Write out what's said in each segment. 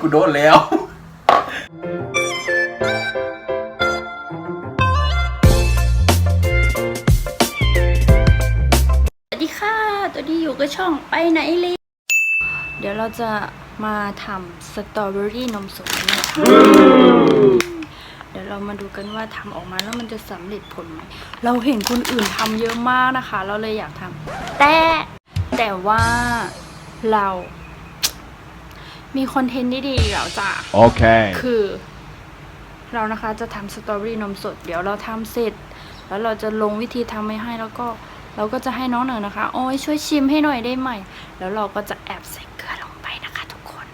กูโดนแล้ว สวัสดีค่ะ ตัวนี้อยู่กับช่องไปไหนเลยเดี๋ยวเราจะมาทำสตรอเบอรี่นมสดนะคะเดี๋ยวเรามาดูกันว่าทำออกมาแล้วมันจะสำเร็จผลไหม เราเห็นคนอื่นทำเยอะมากนะคะ เราเลยอยากทำแต่แต่ว่าเรา มีคอนเทนต์ดีๆเราจะ Okay. คือ เรานะคะจะทำสตรอเบอรี่นมสด เดี๋ยวเราทำเสร็จ แล้วเราจะลงวิธีทำไว้ให้แล้วก็ เราก็จะให้น้องหนึ่งนะคะ โอ้ยช่วยชิมให้หน่อยได้ไหม แล้วเราก็จะแอบใส่เกลือลงไปนะคะทุกคน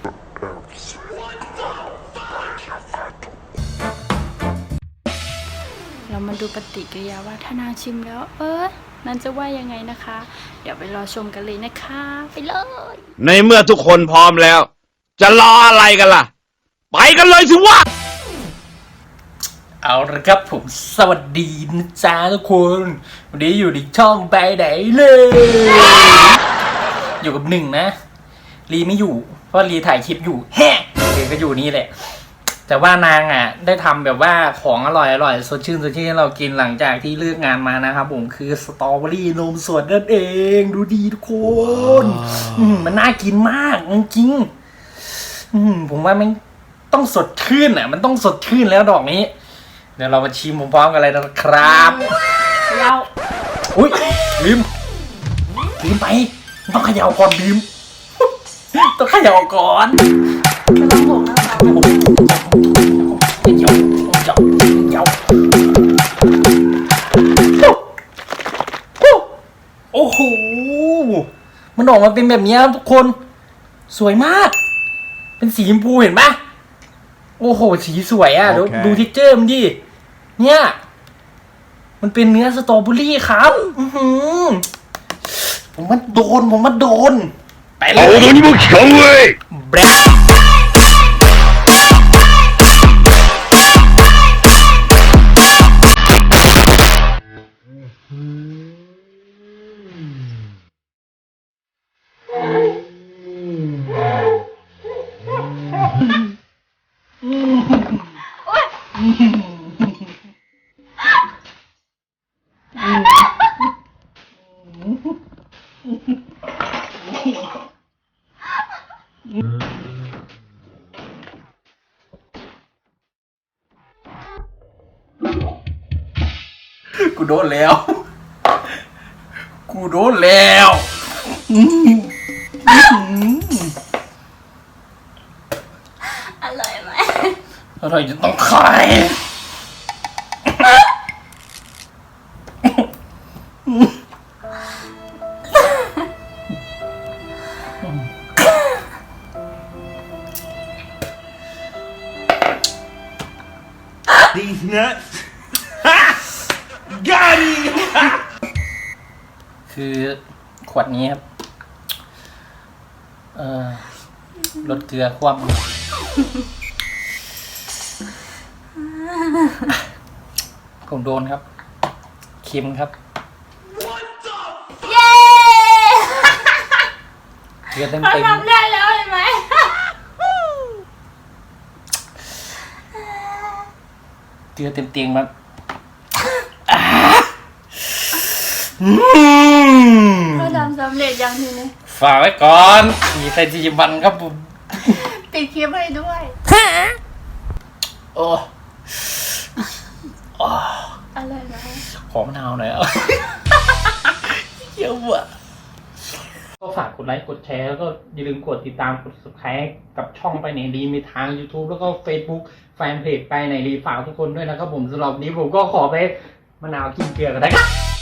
เรามาดูปฏิกิริยาว่าถ้านางชิมแล้ว เออนั้นจะว่ายังไงนะคะ เดี๋ยวไปรอชมกันเลยนะคะ ไปเลย ในเมื่อทุกคนพร้อมแล้ว จะรออะไรกันล่ะ ไปกันเลยสิวะ เอาละครับผมสวัสดีนะจ๊ะทุกคน วันนี้อยู่ในช่องไปไหนเลย อยู่กับหนึ่งนะ รีไม่อยู่ เพราะรีถ่ายคลิปอยู่แฮะรีก็อยู่นี่แหละ แต่ว่านางอะ ได้ทำแบบว่าของอร่อยอร่อยสดชื่นสดชื่นให้เรากินหลังจากที่เลิกงานมานะครับผมคือสตรอเบอรี่นมสดนั่นเอง ดูดีทุกคน อืมมันน่ากินมากจริงๆอืม ผมว่ามันต้องสดชื่นอะ มันต้องสดชื่นแล้วดอกนี้ เดี๋ยวเรามาชิมพร้อมๆกันเลยนะครับเราอุ้ยลืมลืมไป ต้องเขย่าก่อนลืมต้องเขย่าก่อนจะลองบอกนะคะเขย่าเขย่าเขย่าโอ้โหมันออกมาเป็นแบบนี้ครับทุกคน สวยมาก เป็นสีชมพูเห็นปะโอ้โห สีสวยอะ่ะ okay. ดูทิกเจอร์มันดิ เนี่ย มันเป็นเนื้อสตรอเบอรี่ครับผมมันโดน ผมมันโดน ไปเลยโอ้โดนนี่มึงเฉยแบย กูโดนแล้ว กูโดนแล้วอร่อยไหมอร่อยจะต้องขาย These nuts Got him คือขวดนี้ครับ เอ่อลดเกลือคว่ำผมโดนครับ เค็มครับ เย้เกลือเต็มเราเต็มทำได้แล้วเห็นไหมเกลือเต็มเตียงครับ เราทำสำเร็จยังทีนี้ฝากไว้ก่อนมีใครที่บันครับผมปิดคลิปให้ด้วยโอ้โอ้อร่อยไหมขอมะนาวหน่อยอะเยี่ยมอะก็ฝากกดไลค์กดแชร์แล้วก็อย่าลืมกดติดตามกด subscribe กับช่องไปไหนดีมีทาง YouTube แล้วก็ Facebook แฟนเพจไปไหนดีฝากทุกคนด้วยนะครับผมสำหรับวันนี้ผมก็ขอไปมะนาวกินเกลือกันนะครับ